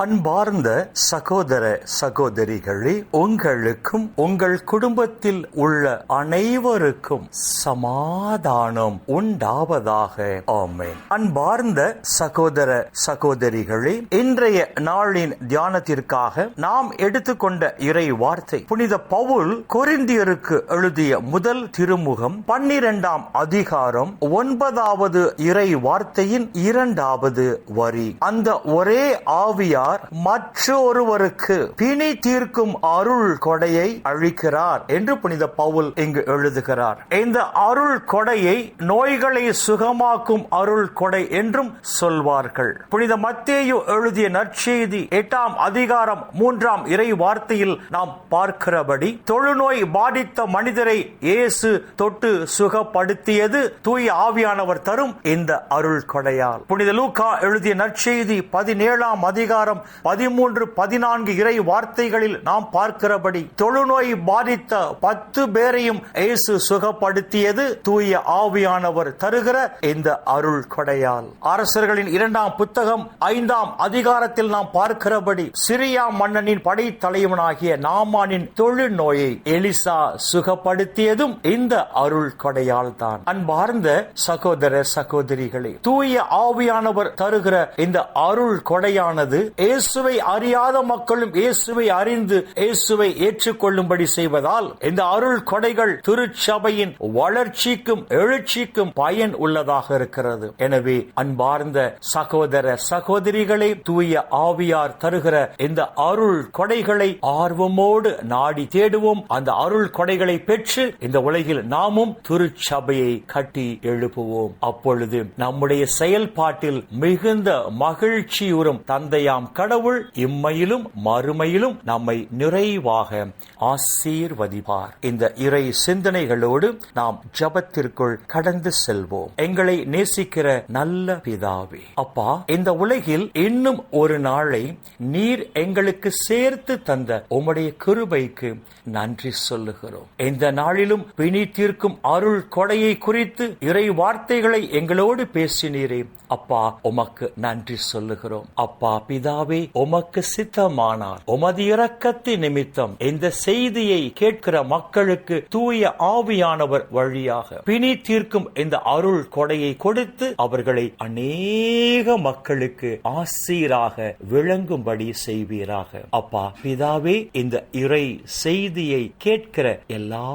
அன்பார்ந்த சகோதர சகோதரிகளே உங்களுக்கும் உங்கள் குடும்பத்தில் உள்ள அனைவருக்கும் சமாதானம் உண்டாவதாக. ஆமேன். அன்பார்ந்த சகோதர சகோதரிகளே இன்றைய நாளின் தியானத்திற்காக நாம் எடுத்துக்கொண்ட இறை வார்த்தை புனித பவுல் கொரிந்தியருக்கு எழுதிய முதல் திருமுகம் பன்னிரெண்டாம் அதிகாரம் ஒன்பதாவது இறை வார்த்தையின் இரண்டாவது வரி. அந்த ஒரே ஆவியார் மற்றொருவருக்கு பிணி தீர்க்கும் அருள் கொடையை அழிக்கிறார் என்று புனித பவுல் இங்கு எழுதுகிறார். இந்த அருள் கொடையை நோய்களை சுகமாக்கும் அருள் கொடை என்றும் சொல்வார்கள். புனித மத்தேயு எழுதிய நற்செய்தி எட்டாம் அதிகாரம் மூன்றாம் இறை வார்த்தையில் நாம் பார்க்கிறபடி தொழுநோய் பாதித்த மனிதரை இயேசு தொட்டு சுகப்படுத்தியது தூய ஆவியானவர் தரும் இந்த அருள் கொடையால். புனித லூக்கா எழுதிய நற்செய்தி பதினேழாம் அதிகாரம் பதிமூன்று பதினான்கு இறை வார்த்தைகளில் நாம் பார்க்கிறபடி தொழுநோய் பாதித்த பத்து பேரையும் இயேசு சுகப்படுத்தியது தூய ஆவியானவர் தருகிற இந்த அருள் கொடையால். அரசர்களின் இரண்டாம் புத்தகம் ஐந்தாம் அதிகாரத்தில் நாம் பார்க்கிறபடி சிரியா மன்னனின் படைத்தலைவனாகிய நாமானின் தொழுநோயை நோயை எலிசா சுகப்படுத்தியதும் இந்த அருள் கொடையால் தான் அன்பார்ந்த சகோதர சகோதரிகளே தூய ஆவியானவர் தருகிற இந்த அருள் கொடையானது இயேசுவை அறியாத மக்களும் இயேசுவை அறிந்து இயேசுவை ஏற்றுக்கொள்ளும்படி செய்வதால் இந்த அருள் கொடைகள் திருச்சபையின் வளர்ச்சிக்கும் எழுச்சிக்கும் பயன் உள்ளதாக இருக்கிறது. எனவே அன்பார்ந்த சகோதர சகோதரிகளை தூய ஆவியார் தருகிற இந்த அருள் கொடைகளை ஆர்வமோடு நாடி தேடுவோம். அந்த அருள் கொடைகளை பெற்று இந்த உலகில் நாமும் திருச்சபையை கட்டி எழுப்புவோம். அப்பொழுது நம்முடைய செயல்பாட்டில் மிகுந்த மகிழ்ச்சியுறும் தந்தையாம் கடவுள் இம்மையிலும் மறுமையிலும் நம்மை நிறைவாக ஆசீர்வதிப்பார். இந்த இறை சிந்தனைகளோடு நாம் ஜபத்திற்குள் கடந்து செல்வோம். எங்களை நேசிக்கிற நல்ல பிதாவே அப்பா இந்த உலகில் இன்னும் ஒரு நாளை நீர் எங்களுக்கு சேர்த்து தந்த உம்முடைய கிருபைக்கு நன்றி சொல்லுகிறோம். இந்த நாளிலும் பிணி தீர்க்கும் அருள் கொடையை குறித்து இறை வார்த்தைகளை எங்களோடு பேசினீரே அப்பா உமக்கு நன்றி சொல்லுகிறோம். அப்பா பிதா பிதாவே உமக்கு சித்தமானார். உமது இரக்கத்தின் நிமித்தம் இந்த செய்தியை கேட்கிற மக்களுக்கு தூய ஆவியானவர் வழியாக பிணி தீர்க்கும் இந்த அருள் கொடையை கொடுத்து அவர்களை அநேக மக்களுக்கு ஆசீராக விளங்கும்படி செய்வீராக. அப்பா பிதாவே இந்த இறை செய்தியை கேட்கிற எல்லா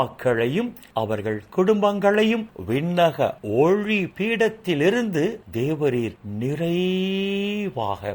மக்களையும் அவர்கள் குடும்பங்களையும் விண்ணக ஒளி பீடத்திலிருந்து தேவரீர் நிறைவாக